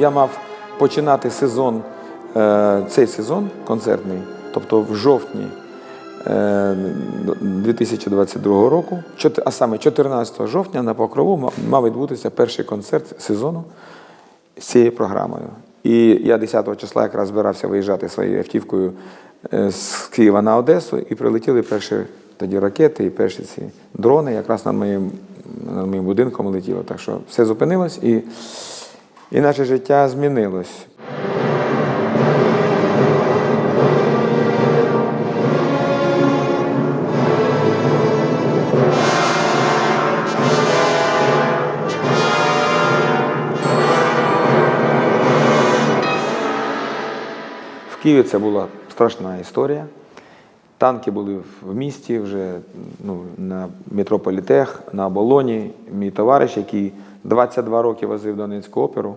я мав починати сезон, е, цей сезон концертний, тобто в жовтні е, 2022 року, а саме 14 жовтня на Покрову мав відбутися перший концерт сезону з цією програмою. І я 10 числа якраз збирався виїжджати своєю автівкою е, з Києва на Одесу, і прилетіли перші тоді ракети і перші ці дрони якраз над моїм, над моїм будинком летіло. Так що все зупинилось і, і наше життя змінилось. В Києві це була страшна історія. Танки були в місті вже ну, на метрополітех, на оболоні. Мій товариш, який 22 роки возив Донецьку оперу,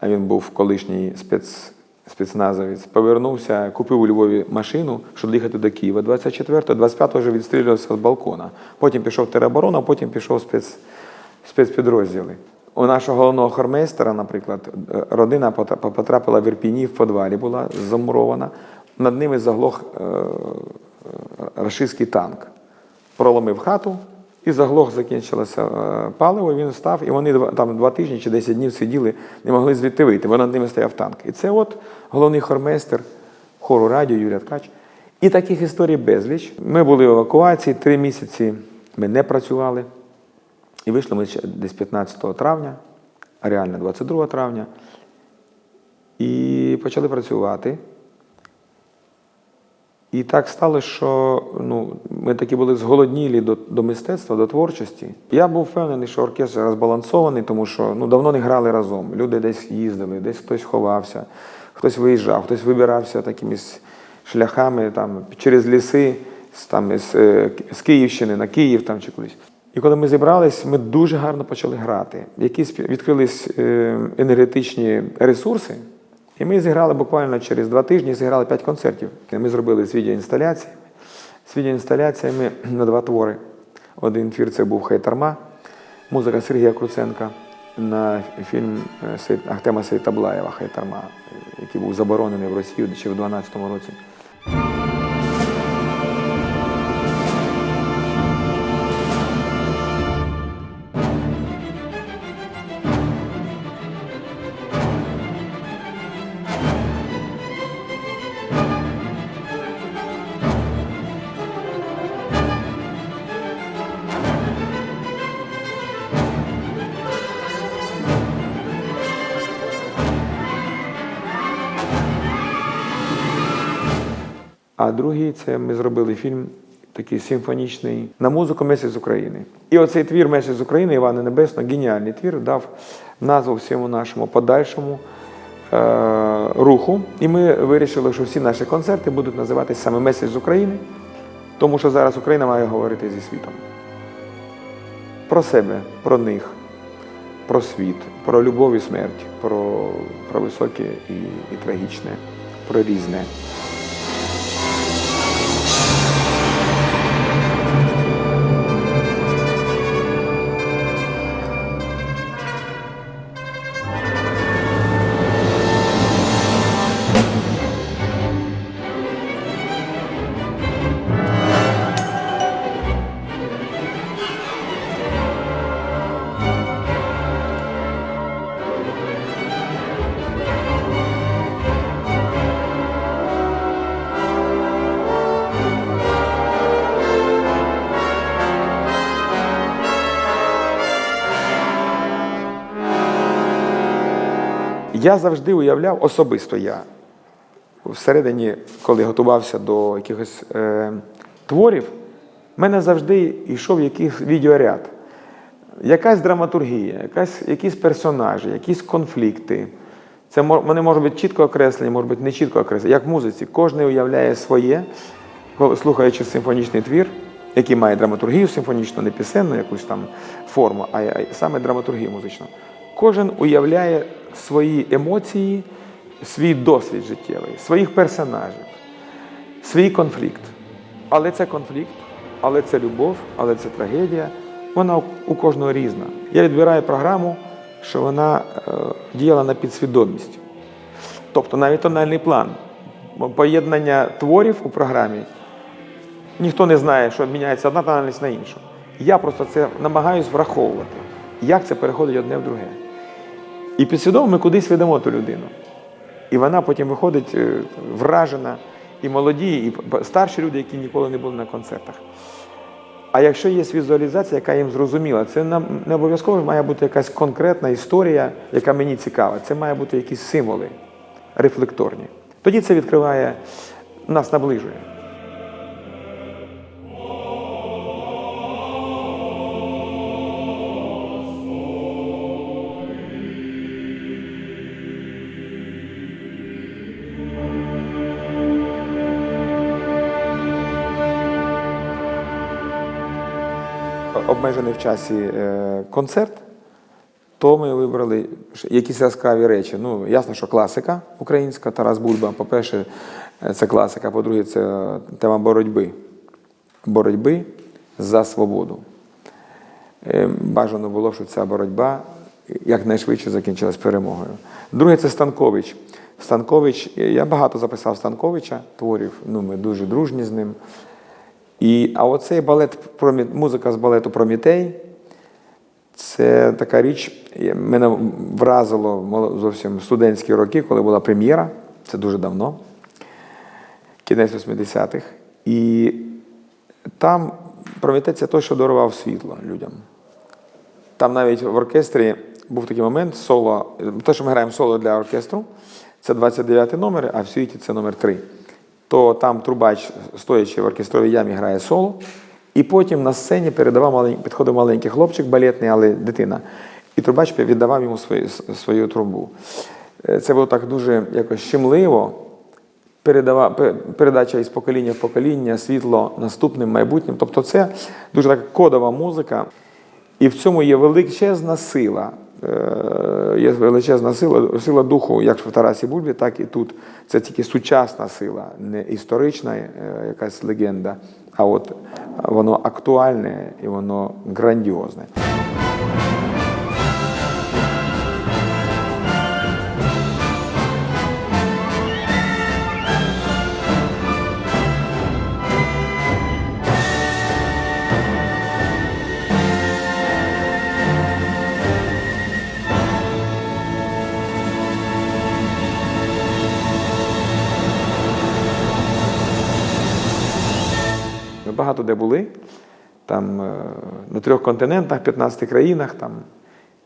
а він був колишній спец, спецназовець, повернувся, купив у Львові машину, щоб доїхати до Києва. 24-го, 25-го вже відстрілювався з балкона. Потім пішов в тероборону, а потім пішов спец, спецпідрозділи. У нашого головного хормейстера, наприклад, родина потрапила в Ірпіні, в підвалі була замурована. Над ними заглох е, е, рашистський танк. Проломив хату, і заглох закінчилося е, паливо, він став, і вони там два тижні чи 10 днів сиділи, не могли звідти вийти, бо над ними стояв танк. І це от головний хормейстер хору радіо Юрій Ткач. І таких історій безліч. Ми були в евакуації, три місяці ми не працювали. І вийшли ми десь 15 травня, реально 22 травня. І почали працювати. І так сталося, що ну, ми такі були зголоднілі до, до мистецтва, до творчості. Я був впевнений, що оркестр розбалансований, тому що ну, давно не грали разом. Люди десь їздили, десь хтось ховався, хтось виїжджав, хтось вибирався такими шляхами там, через ліси, там, з, е, з Київщини на Київ там, чи кудись. І коли ми зібрались, ми дуже гарно почали грати. Якісь відкрились е, енергетичні ресурси. І ми зіграли буквально через два тижні, зіграли п'ять концертів. Ми зробили з відеоінсталяціями. З відеоінсталяціями на два твори. Один твір це був Хайтарма, музика Сергія Круценка на фільм е, Ахтема Сейтаблаєва Хайтарма, який був заборонений в Росії ще в 2012 році. А другий це ми зробили фільм такий симфонічний на музику Месяць з України. І оцей твір Месяць з України Івана Небесного, геніальний твір, дав назву всьому нашому подальшому е- руху. І ми вирішили, що всі наші концерти будуть називатися саме Месяць з України, тому що зараз Україна має говорити зі світом. Про себе, про них, про світ, про любов і смерть, про, про високе і, і трагічне, про різне. Я завжди уявляв, особисто я, всередині, коли готувався до якихось е, творів, в мене завжди йшов якийсь відеоряд. Якась драматургія, якась, якісь персонажі, якісь конфлікти. Це вони можуть бути чітко окреслені, можуть бути не чітко окреслені. Як в музиці, кожен уявляє своє, слухаючи симфонічний твір, який має драматургію симфонічну, не пісенну якусь там форму, а саме драматургію музичну. Кожен уявляє свої емоції, свій досвід життєвий, своїх персонажів, свій конфлікт. Але це конфлікт, але це любов, але це трагедія. Вона у- кожного різна. Я відбираю програму що вона е, діяла на підсвідомість. Тобто навіть тональний план, поєднання творів у програмі, ніхто не знає, що міняється одна тональність на іншу. Я просто це намагаюсь враховувати, як це переходить одне в друге. І підсвідомо ми кудись ведемо ту людину. І вона потім виходить е, вражена, і молоді, і старші люди, які ніколи не були на концертах. А якщо є візуалізація, яка їм зрозуміла, це нам не обов'язково має бути якась конкретна історія, яка мені цікава. Це має бути якісь символи рефлекторні. Тоді це відкриває, нас наближує. Обмежений в часі е, концерт, то ми вибрали якісь яскраві речі. Ну, ясно, що класика українська, Тарас Бульба. По-перше, е, це класика, по-друге, це тема боротьби. Боротьби за свободу. Е, Бажано було, щоб ця боротьба якнайшвидше закінчилась перемогою. Друге це Станкович. Станкович, я багато записав Станковича творів, ну, ми дуже дружні з ним. І, а оцей балет, музика з балету Промітей, це така річ, мене вразило зовсім студентські роки, коли була прем'єра, це дуже давно, кінець 80-х. І там Прометей це той, що дарував світло людям. Там навіть в оркестрі був такий момент, соло, те, що ми граємо соло для оркестру, це 29 номер, а в світі це номер 3. То там трубач, стоячи в оркестровій ямі, грає соло, і потім на сцені передавав малень... підходив маленький хлопчик, балетний, але дитина. І трубач віддавав йому свою, свою трубу. Е, Це було так дуже якось щемливо, передава, передача із покоління в покоління, світло наступним майбутнім. Тобто це дуже така кодова музика. І в цьому є величезна сила. Е, Є величезна сила, сила духу, як в Тарасі Бульбі, так і тут. Це тільки сучасна сила, не історична е, якась легенда, а от воно актуальне і воно грандіозне. Багато де були, там е, на трьох континентах, 15 країнах, там,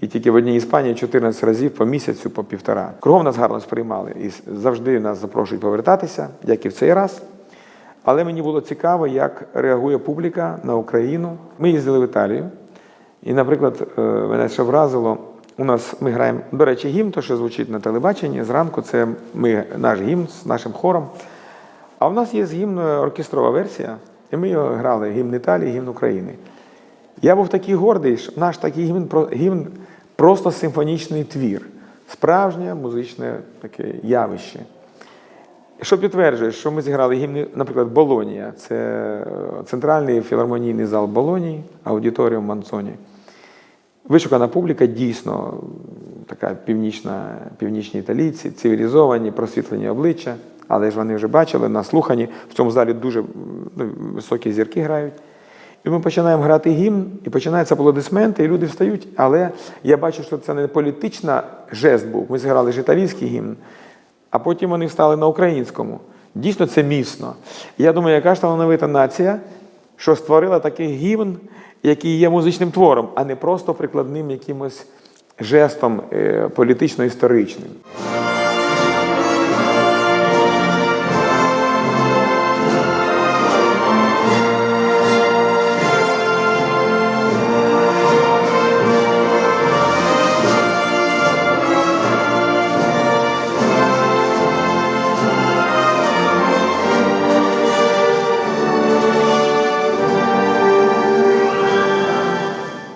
і тільки в одній Іспанії 14 разів по місяцю, по півтора. Кругом нас гарно сприймали і завжди нас запрошують повертатися, як і в цей раз. Але мені було цікаво, як реагує публіка на Україну. Ми їздили в Італію, і, наприклад, е, мене ще вразило. У нас ми граємо, до речі, гімн, то що звучить на телебаченні. Зранку це ми, наш гімн з нашим хором. А в нас є гімн е, оркестрова версія, і ми його грали гімн Італії, гімн України. Я був такий гордий, що наш такий гімн, гімн просто симфонічний твір, справжнє музичне таке явище. Що підтверджує, що ми зіграли гімн, наприклад, Болонія, це е, центральний філармонійний зал Болонії, аудиторіум Манцоні. Вишукана публіка дійсно така північна, північні італійці, цивілізовані, просвітлені обличчя, але ж вони вже бачили на слуханні. В цьому залі дуже ну, високі зірки грають. І ми починаємо грати гімн, і починаються аплодисменти, і люди встають. Але я бачу, що це не політична жест був. Ми зіграли ж гімн, а потім вони встали на українському. Дійсно, це міцно. Я думаю, яка ж талановита нація, що створила такий гімн, який є музичним твором, а не просто прикладним якимось жестом е, політично-історичним.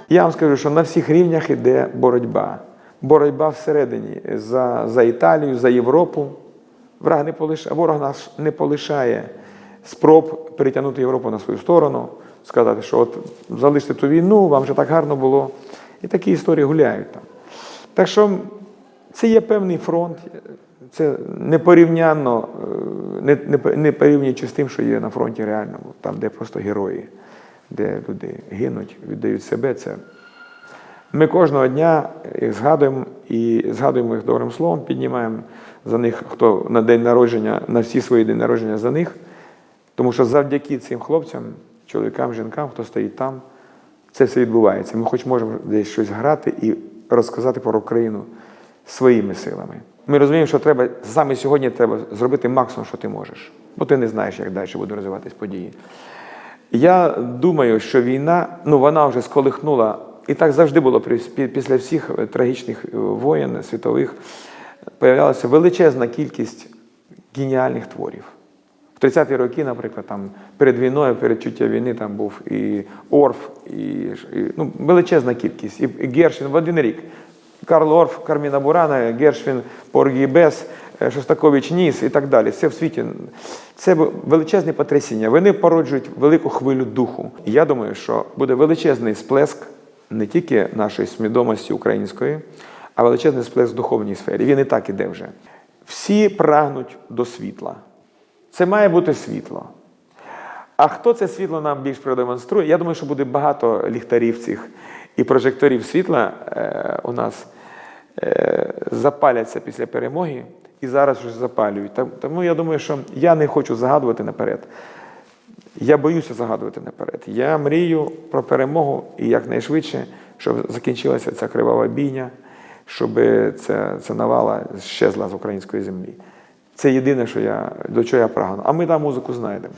Я вам скажу, що на всіх рівнях йде боротьба. Боротьба всередині за, за Італію, за Європу. Враг не полишає, ворог наш не полишає спроб перетягнути Європу на свою сторону, сказати, що от залиште ту війну, вам вже так гарно було. І такі історії гуляють там. Так що це є певний фронт, це непорівнянно, е, не, не, не порівнюючи з тим, що є на фронті реальному, там, де просто герої, де люди гинуть, віддають себе. Це ми кожного дня їх згадуємо і згадуємо їх добрим словом, піднімаємо за них, хто на день народження, на всі свої дні народження за них. Тому що завдяки цим хлопцям, чоловікам, жінкам, хто стоїть там, це все відбувається. Ми хоч можемо десь щось грати і розказати про Україну своїми силами. Ми розуміємо, що треба саме сьогодні треба зробити максимум, що ти можеш, бо ти не знаєш, як далі будуть розвиватись події. Я думаю, що війна, ну вона вже сколихнула, і так завжди було після всіх е, трагічних е, воєн світових, появлялася величезна кількість геніальних творів. В 30-ті роки, наприклад, там перед війною, перед чуття війни, там був і Орф, і, і ну, величезна кількість, і, і Гершвін в один рік. Карл Орф, Карміна Бурана, Гершвін, Поргі Бес, е, Шостакович Ніс і так далі. Все в світі. Це величезне потрясіння. Вони породжують велику хвилю духу. Я думаю, що буде величезний сплеск не тільки нашої свідомості української, а величезний сплеск в духовній сфері. Він і так іде вже. Всі прагнуть до світла. Це має бути світло. А хто це світло нам більш продемонструє? Я думаю, що буде багато ліхтарів цих і прожекторів світла е, у нас запаляться після перемоги і зараз вже запалюють. Тому я думаю, що я не хочу загадувати наперед. Я боюся загадувати наперед. Я мрію про перемогу і якнайшвидше, щоб закінчилася ця кривава бійня, щоб ця, ця навала щезла з української землі. Це єдине, що я, до чого я прагну. А ми там музику знайдемо.